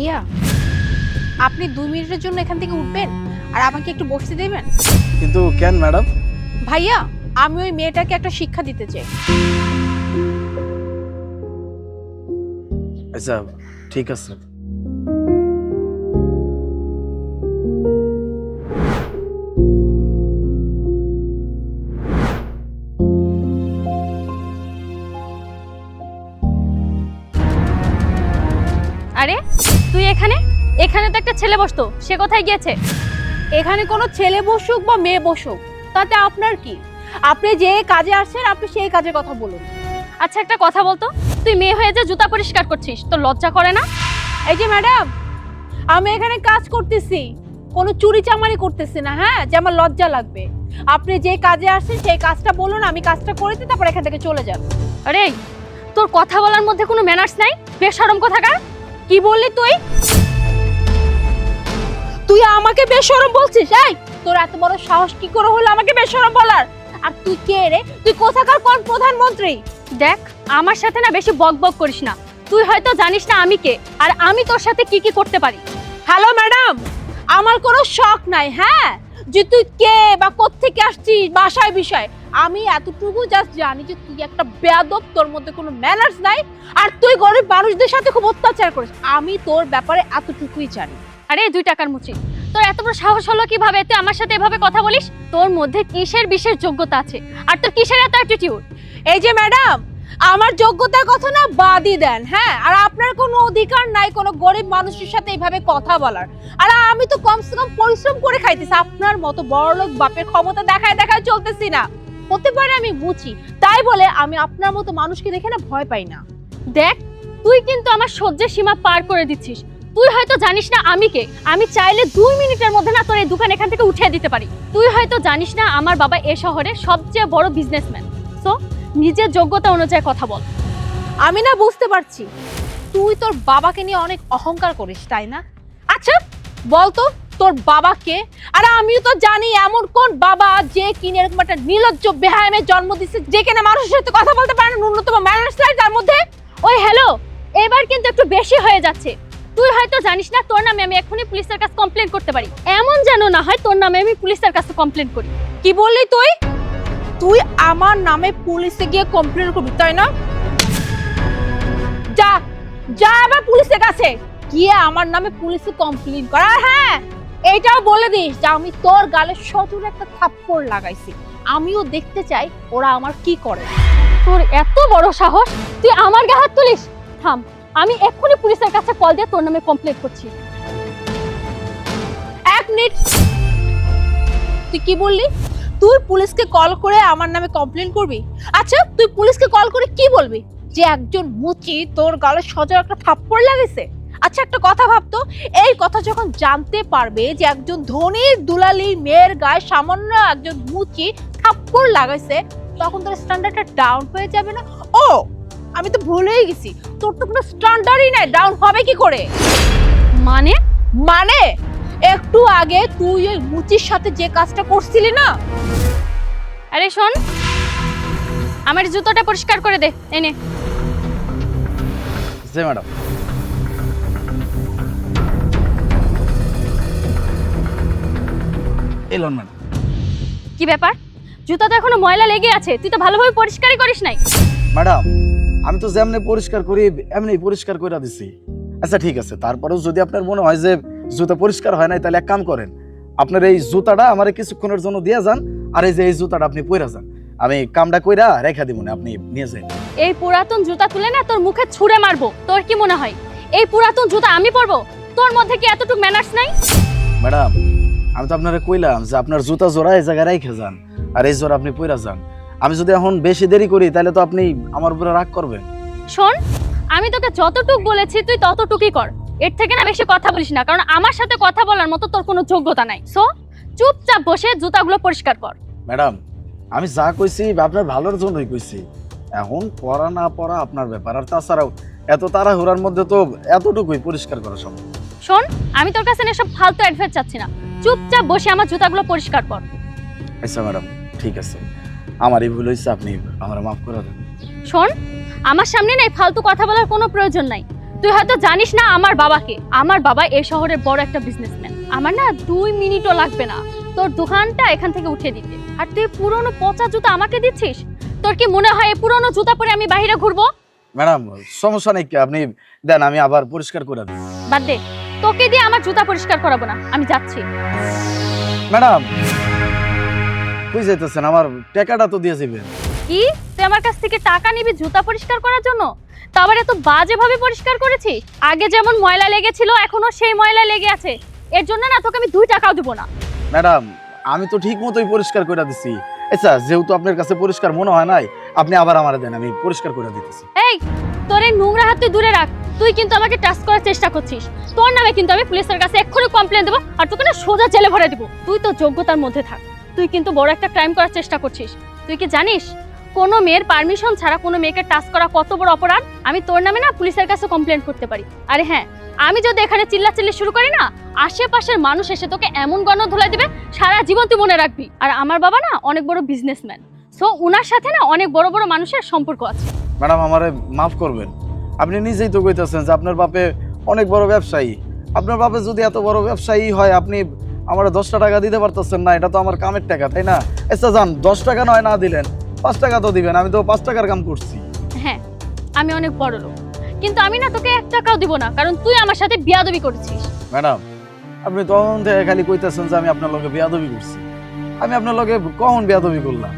ভাইয়া আপনি দুই মিনিটের জন্য এখান থেকে উঠবেন আর আমাকে একটু বসতে দেবেন? কিন্তু কেন ম্যাডাম? ভাইয়া আমি ওই মেয়েটাকে একটা শিক্ষা দিতে চাই। আচ্ছা ঠিক আছে। আরে তুই এখানে? এখানে তো একটা ছেলে বসতো সে কোথায় গিয়েছে? এখানে কোনো ছেলে বসুক বা মেয়ে বসুক তাতে আপনার কি? আপনি যে কাজে আসছেন আপনি সেই কাজের কথা বলুন। আচ্ছা একটা কথা বলতো তুই মেয়ে হয়ে যে জুতা পরিষ্কার করছিস তোর লজ্জা করে না? এই যে ম্যাডাম আমি এখানে কাজ করতেছি কোনো চুরি চামারি করতেছি না হ্যাঁ? যে আমার লজ্জা লাগবে। আপনি যে কাজে আসছেন সেই কাজটা বলুন আমি কাজটা করে দিই তারপর এখান থেকে চলে যান। আরে তোর কথা বলার মধ্যে কোনো ম্যানার্স নাই? বেশ বেশরম কোথাকার? কি বললি তুই? তুই আমাকে বেশরম বলছিস, এই? তোর এত বড় সাহস কি করে হলো আমাকে বেশরম বলার? আর তুই কে রে? তুই কোথাকার কোন প্রধানমন্ত্রী? দেখ, আমার সাথে না বেশি বক বক করিস না। তুই হয়তো জানিস না আমি কে, আর আমি তোর সাথে কি কি করতে পারি। হ্যালো ম্যাডাম আমার কোনো শখ নাই হ্যাঁ? যে তুই কে বা কোত্থেকে আসছিস বাসায় বিষয়। আমি এতটুকু জাস্ট জানি যে তুই একটা বেয়াদব তোর মধ্যে কোনো ম্যানার্স নাই আর তুই গরিব মানুষদের সাথে খুব অত্যাচার করিস। আমি তোর ব্যাপারে এতটুকুই জানি। আরে দুই টাকার মুচি। তোর এত বড় সাহস হলো কীভাবে? তুই আমার সাথে এভাবে কথা বলিস? তোর মধ্যে কিসের বিশেষ যোগ্যতা আছে? আর তোর কিসের এত অ্যাটিটিউড এই যে ম্যাডাম আমার যোগ্যতার কথা না বাদই দেন হ্যাঁ? আর আপনার কোনো অধিকার নাই কোনো গরিব মানুষের সাথে এইভাবে কথা বলার। আর আমি তো কমসে কম পরিশ্রম করে খাইতেছি, আপনার মতো বড়লোক বাপের ক্ষমতা দেখায় দেখায় চলতেছি না। হতে পারে আমি বুঝি তাই বলে আমি আপনার মতো মানুষকে দেখে না ভয় পাই না। দেখ, তুই কিন্তু আমার সহ্যের সীমা পার করে দিচ্ছিস। তুই হয়তো জানিস না আমি কে, আমি চাইলে দুই মিনিটের মধ্যে না তোর এই দোকান এখান থেকে উঠিয়ে দিতে পারি। তুই হয়তো জানিস না আমার বাবা এ শহরের সবচেয়ে বড় বিজনেসম্যান সো নিজের যোগ্যতা অনুযায়ী কথা বল। আমি না বুঝতে পারছি। তুই তোর বাবাকে নিয়ে অনেক অহংকার করিস, তাই না? আচ্ছা বলতো তোর বাবাকে। আর আমিও তো জানি এমন কোন বাবা যে কিনে এরকম একটা নির্লজ্জ, বেহায়ামে জন্ম দিচ্ছে যে কিনা মানুষের সাথে কথা বলতে পারে না, ন্যূনতম ম্যানার্স নাই তার মধ্যে। ওই হ্যালো, এবার কিন্তু একটু বেশি হয়ে যাচ্ছে। তুই হয়তো জানিস না, তোর নামে আমি এখনই পুলিশের কাছে কমপ্লেন করতে পারি। এমন যেন না হয় তোর নামে আমি পুলিশের কাছে কমপ্লেন করি। কি বললি তুই? তুই আমার নামে পুলিশে গিয়ে কমপ্লেন করবি, তাই না? যা যা এবার পুলিশের কাছে। গিয়ে আমার নামে পুলিশে কমপ্লেন কর। আর হ্যাঁ এইটাও বলে দিস যে আমি তোর গালে সজোরে একটা থাপ্পড় লাগাইছি। আমিও দেখতে চাই ওরা আমার কি করে। তোর এত বড় সাহস, তুই আমার গায়ে হাত তুলিস? থাম, আমি এক্ষুনি পুলিশের কাছে কল দিয়ে তোর নামে কমপ্লেন করছি। এক মিনিট। তুই কি বললি? তুই পুলিশকে কল করে আমার নামে কমপ্লেন করবি? আচ্ছা তুই পুলিশকে কল করে কি বলবি? যে একজন মুচি তোর গালে সজা একটা থাপ্পড় লাগেছে। আচ্ছা একটা কথা ভাবতো এই কথা যখন জানতে পারবে যে একজন ধনীর দুলালি মেয়ের গায়ে সামান্য একজন মুচি থাপ্পড় লাগাইছে তখন তোর স্ট্যান্ডার্ডটা ডাউন হয়ে যাবে না? ও আমি তো ভুলেই গেছি। তোর তো কোনো স্ট্যান্ডার্ডই নাই ডাউন হবে কি করে? মানে? মানে একটু আগে তুই ওই মুচির সাথে যে কাজটা করছিলি না? আরে শোন আমার জুতোটা পরিষ্কার করে দে এনে জি ম্যাডাম। Elon madam. কি ব্যাপার? জুতা তো এখনও ময়লা লেগে আছে তুই তো ভালোভাবে পরিষ্কারই করিস নাই। ম্যাডাম আমি তো যেমনি পরিষ্কার করি এমনি পরিষ্কার করে দিছি। আচ্ছা ঠিক আছে তারপরেও যদি আপনার মনে হয় যে জুতা পরিষ্কার হয় নাই তাহলে এক কাম করেন। আপনার এই জুতাটা আমার কিছুক্ষণের জন্য দিয়ে যান আর এই যে এই জুতাটা আপনি পরে যান। আমি কামটা কইরা রেখা দিব না আপনি নিয়ে যান এই পুরাতন জুতা তুলে না তোর মুখে ছুঁড়ে মারবো। তোর কি মনে হয়? এই পুরাতন জুতা আমি পরবো? তোর মধ্যে কি এতটুকু ম্যানার্স নাই? ম্যাডাম আমি তো আপনারা কইলাম যে আপনার জুতা জোড়া এই জায়গায় রেখে যান আর এই জোড়া আপনি পইরা যান। আমি যদি এখন বেশি দেরি করি তাহলে তো আপনি আমার উপরে রাগ করবেন। শোন আমি তোকে যতটুক বলেছি তুই ততটুকুই কর। এর থেকে না বেশি কথা বলিস না কারণ আমার সাথে কথা বলার মতো তোর কোনো যোগ্যতা নাই। সো চুপচাপ বসে জুতাগুলো পরিষ্কার কর। ম্যাডাম আমি যা কইছি আপনার ভালোর জন্যই কইছি। এখন পড়া না পড়া আপনার ব্যাপার। আর তাছাড়াও এত তাড়াহুড়ার মধ্যে তো এতটুকুই পরিষ্কার করা সম্ভব। শোন আমি তোর কাছে এসব ফালতু অ্যাডভাইস চাচ্ছি না। চুপচাপ বসে আমার জুতাগুলো পরিষ্কার কর। আচ্ছা ম্যাডাম ঠিক আছে। আমারই ভুল হয়েছে আপনি আমার মাফ করে দেন। শোন আমার সামনে না এই ফালতু কথা বলার কোনো প্রয়োজন নাই। তুই হয়তো জানিস না আমার বাবাকে। আমার বাবা এই শহরের বড় একটা বিজনেসম্যান আমার না দুই মিনিটও লাগবে না। তোর দোকানটা এখান থেকে উঠিয়ে দিতে। আর তুই পুরনো পচা জুতা আমাকে দিচ্ছিস? তোর কি মনে হয় এই পুরনো জুতা পরে আমি বাইরে ঘুরবো? ম্যাডাম সমস্যা নেই আপনি দেন আমি আবার পরিষ্কার করে দিই। বাদ দে। তোকে দিয়ে আমার জুতা পরিষ্কার করাবো না। আমি যাচ্ছি। ম্যাডাম কই যাইতেছেন? আমার টাকাটা তো দিয়ে যাবেন কি? তুই আমার কাছ থেকে টাকা নিবি জুতা পরিষ্কার করার জন্য? তা আবার এত বাজেভাবে পরিষ্কার করেছি আগে যেমন ময়লা লেগেছিল এখনও সেই ময়লা লেগে আছে। এর জন্য না তোকে আমি দুই টাকাও দিব না। ম্যাডাম আমি তো ঠিক মতোই পরিষ্কার করে দিছি। আচ্ছা যেহেতু আপনার কাছে পরিষ্কার মনে হয় নাই আপনি আবার আমার দেন আমি পরিষ্কার করে দিতেছি। এই তোর এই নোংরা হাত তুই দূরে রাখ। তুই কিন্তু আমাকে টাচ করার চেষ্টা করছিস। তোর নামে কিন্তু আমি পুলিশের কাছে এক্ষুনি কমপ্লেন দেবো আর তোকে না সোজা জেলে ভরে দিব। তুই তো যোগ্যতার মধ্যে থাক। তুই কিন্তু বড় একটা ক্রাইম করার চেষ্টা করছিস। তুই কি জানিস? কোনো মেয়ের পারমিশন ছাড়া কোনো মেয়েকে টাচ করা কত বড় অপরাধ? আমি তোর নামে না পুলিশের কাছে কমপ্লেন করতে পারি। আরে হ্যাঁ আমি যদি এখানে চিল্লাচিল্লি শুরু করি না, আশেপাশের মানুষ এসে তোকে এমন গণ ধুলাই দিবে, সারা জীবন তুই মনে রাখবি। আর আমার বাবা না অনেক বড় বিজনেসম্যান সো ওনার সাথে না অনেক বড় বড় মানুষের সম্পর্ক আছে। ম্যাডাম, আমারে মাফ করবেন। আপনি নিজেই তো কইতেছেন যে আপনার বাপে অনেক বড় ব্যবসায়ী। আপনার বাপে যদি এত বড় ব্যবসায়ী হয়, আপনি আমার দশটা টাকা দিতে পারতেছেন না, এটা তো আমার কামের টাকা, তাই না? আচ্ছা যান, দশ টাকা নয়, না দিলেন। পাঁচ টাকা তো দিবেন আমি তো পাঁচ টাকার কাম করছি। হ্যাঁ আমি অনেক বড় লোক। কিন্তু আমি না তোকে এক টাকাও দিব না কারণ তুই আমার সাথে বিয়াদবি করেছিস। ম্যাডাম আপনি তখন থেকে খালি কইতেছেন যে আমি আপনার লগে বেয়াদবি করছি। আমি আপনার লগে কখন বেয়াদবি করলাম?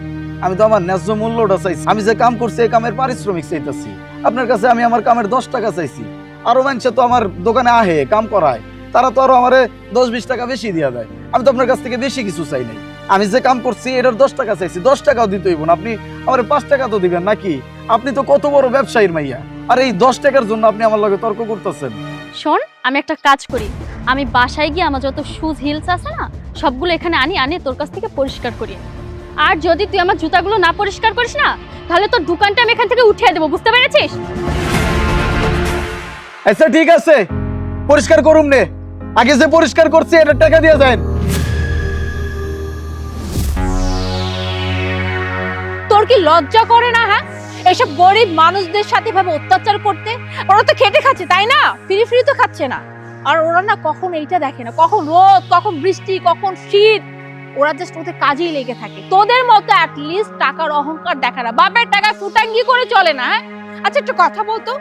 আমি তো আমার ন্যায্য মূল্যটা চাইছি। আমি যে কাম করছি এই কামের পারিশ্রমিক চাইতেছি। আপনার কাছে আমি আমার কামের দশ টাকা চাইছি। আরও মানুষে তো আমার দোকানে আহে কাম করায়। তারা তো আরও আমার দশ বিশ টাকা বেশি দিয়া দেয়। আমি তো আপনার কাছ থেকে বেশি কিছু চাই নাই। আমি যে কাম করছি এটার দশ টাকা চাইছি দশ টাকাও দিতে হইব না। আপনি আমার পাঁচ টাকা তো দিবেন নাকি? আপনি তো কত বড় ব্যবসায়ীর মাইয়া। আর এই দশ টাকার জন্য আপনি আমার লগে তর্ক করতেছেন। শোন আমি একটা কাজ করি। আমি বাসায় গিয়ে আমার যত শুজ হিলস আছে না সবগুলো এখানে আনি আনি তোর কাছ থেকে পরিষ্কার করি। আর যদি তুই আমার জুতাগুলো না পরিষ্কার করিস না তাহলে তোর দোকানটা আমি এখান থেকে উঠিয়ে দেবো বুঝতে পেরেছিস? আচ্ছা ঠিক আছে। পরিষ্কার করুম নে। আগে যে পরিষ্কার করছি এটা টাকা দিয়ে যায় তোর কি লজ্জা করে না হ্যাঁ? এসব গরিব মানুষদের সাথে ভাবে অত্যাচার করতে? ওরা তো খেটে খাচ্ছে, তাই না? ফ্রি ফ্রি তো খাচ্ছে না। আর ওরা না কখন এইটা দেখে না, কখন রোদ, কখন বৃষ্টি, কখন শীত। ওরা জাস্ট ওদের কাজেই লেগে থাকে। তোদের মতো অ্যাটলিস্ট টাকার অহংকার দেখা না বাপের টাকা ফুটাঙ্গি করে চলে না হ্যাঁ? আচ্ছা একটু কথা বলতো।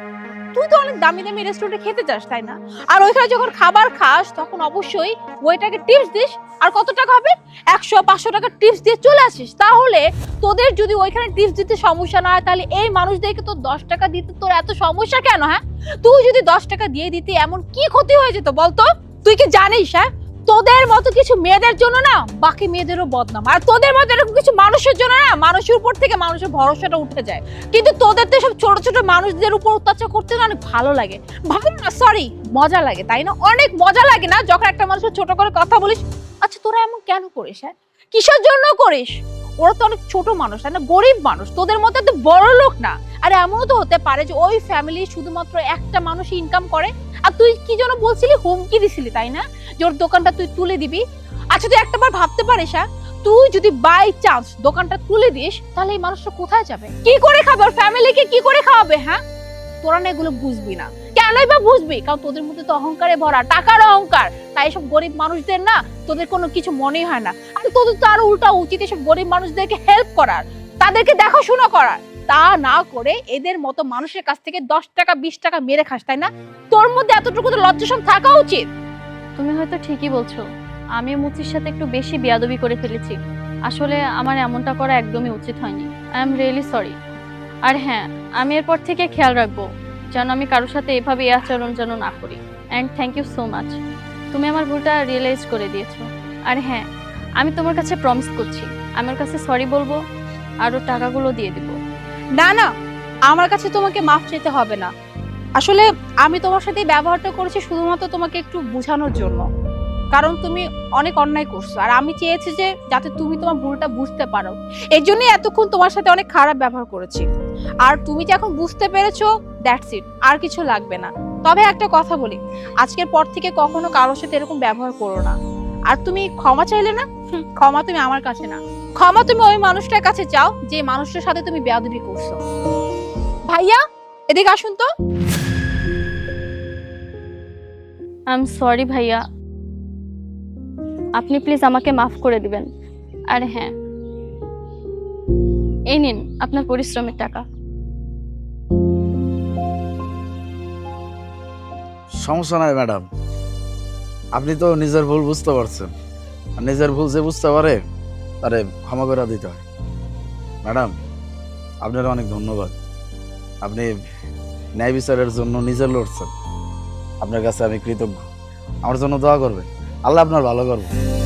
তুই তো অনেক দামি দামি রেস্টুরেন্টে খেতে চাস, তাই না? আর ওইখানে যখন খাবার খাস, তখন অবশ্যই ওইটাকে টিপস দিস। আর কত টাকা হবে? একশো, পাঁচশো টাকা টিপস দিয়ে চলে আসিস। তাহলে তোদের যদি ওইখানে টিপস দিতে সমস্যা না হয়, তাহলে এই মানুষদেরকে তোর দশ টাকা দিতে তোর এত সমস্যা কেন হ্যাঁ? তুই যদি দশ টাকা দিয়ে দিতে, এমন কি ক্ষতি হয়ে যেত বলতো? তুই কি জানিস হ্যাঁ? তোদের মতো কিছু মেয়েদের জন্য না, বাকি মেয়েদেরও বদনাম। আর তোদের মতো এরকম কিছু মানুষের জন্য না, মানুষের উপর থেকে মানুষের ভরসাটা উঠে যায়। কিন্তু তোদের তো সব ছোট ছোট মানুষদের উপর অত্যাচার করতে না অনেক ভালো লাগে। ভালো না সরি মজা লাগে, তাই না? অনেক মজা লাগে না যখন একটা মানুষের ছোট করে কথা বলিস আচ্ছা তোরা এমন কেন করিস হ্যাঁ? কিসের জন্য করিস? ওরা তো অনেক ছোট মানুষ, তাই না? গরিব মানুষ, তোদের মতো তো বড় লোক না। আর এমনও তো হতে পারে যে ওই ফ্যামিলি শুধুমাত্র একটা মানুষ ইনকাম করে আর তুই কি যেন বলছিলি? হুমকি দিছিলি, তাই না? যে ওর দোকানটা তুই তুলে দিবি। আচ্ছা তুই একটা বার ভাবতে পারিস হ্যাঁ? তুই যদি বাই চান্স দোকানটা তুলে দিস, তাহলে এই মানুষটা কোথায় যাবে? কি করে খাবে? ওর ফ্যামিলিকে কি করে খাওয়াবে হ্যাঁ? তোরা না এগুলো বুঝবি না। কেনই বা বুঝবি? কারণ তোদের মধ্যে তো অহংকারে ভরা। টাকার অহংকার। তাই এসব গরিব মানুষদের না তোদের কোনো কিছু মনেই হয় না। আর তোদের তো আরও উল্টা উচিত এসব গরিব মানুষদেরকে হেল্প করার। তাদেরকে দেখাশোনা করার। তা না করে এদের মতো মানুষের কাছ থেকে দশ টাকা, বিশ টাকা মেরে খাস, তাই না? তোর মধ্যে এতটুকু তো লজ্জাসম থাকা উচিত। তুমি হয়তো ঠিকই বলছো। আমি মুচির সাথে একটু বেশি বিয়াদবি করে ফেলেছি। আসলে আমার এমনটা করা একদমই উচিত হয়নি। আই এম রিয়েলি সরি আর হ্যাঁ আমি এরপর থেকে খেয়াল রাখব, যেন আমি কারোর সাথে এভাবে এই আচরণ যেন না করি। And thank you so much তুমি আমার ভুলটা রিয়েলাইজ করে দিয়েছ। আর হ্যাঁ আমি তোমার কাছে প্রমিস করছি। আমার কাছে সরি বলব, আরও টাকাগুলো দিয়ে দিব। না না, আমার কাছে তোমাকে মাফ চাইতে হবে না। আসলে আমি তোমার সাথে ব্যবহারটা করেছি শুধুমাত্র তোমাকে একটু বোঝানোর জন্য। কারণ তুমি অনেক অন্যায় করছ, আর আমি চেয়েছি যে যাতে তুমি তোমার ভুলটা বুঝতে পারো। এই জন্যই এতক্ষণ তোমার সাথে অনেক খারাপ ব্যবহার করেছি। আর তুমি যে এখন বুঝতে পেরেছ দ্যাটস ইট আর কিছু লাগবে না। তবে একটা কথা বলি, আজকের পর থেকে কখনো কারোর সাথে এরকম ব্যবহার করো না। আর তুমি ক্ষমা চাইলে না ক্ষমা তুমি আমার কাছে না। ক্ষমা তুমি ওই মানুষটার কাছে চাও যে মানুষটার সাথে তুমি বেয়াদবি করছ। ভাইয়া এদিকে আসুন তো। আই এম সরি ভাইয়া। আপনি প্লিজ আমাকে মাফ করে দিবেন। আর হ্যাঁ। এই নিন আপনার পরিশ্রমের টাকা। সমস্যা নাই ম্যাডাম। আপনি তো নিজের ভুল বুঝতে পারছেন। নিজের ভুল যে বুঝতে পারে তারে ক্ষমা করে দিতে হয়। ম্যাডাম, আপনার অনেক ধন্যবাদ। আপনি ন্যায় বিচারের জন্য নিজে লড়ছেন। আপনার কাছে আমি কৃতজ্ঞ। আমার জন্য দোয়া করবেন। আল্লাহ আপনার ভালো করবেন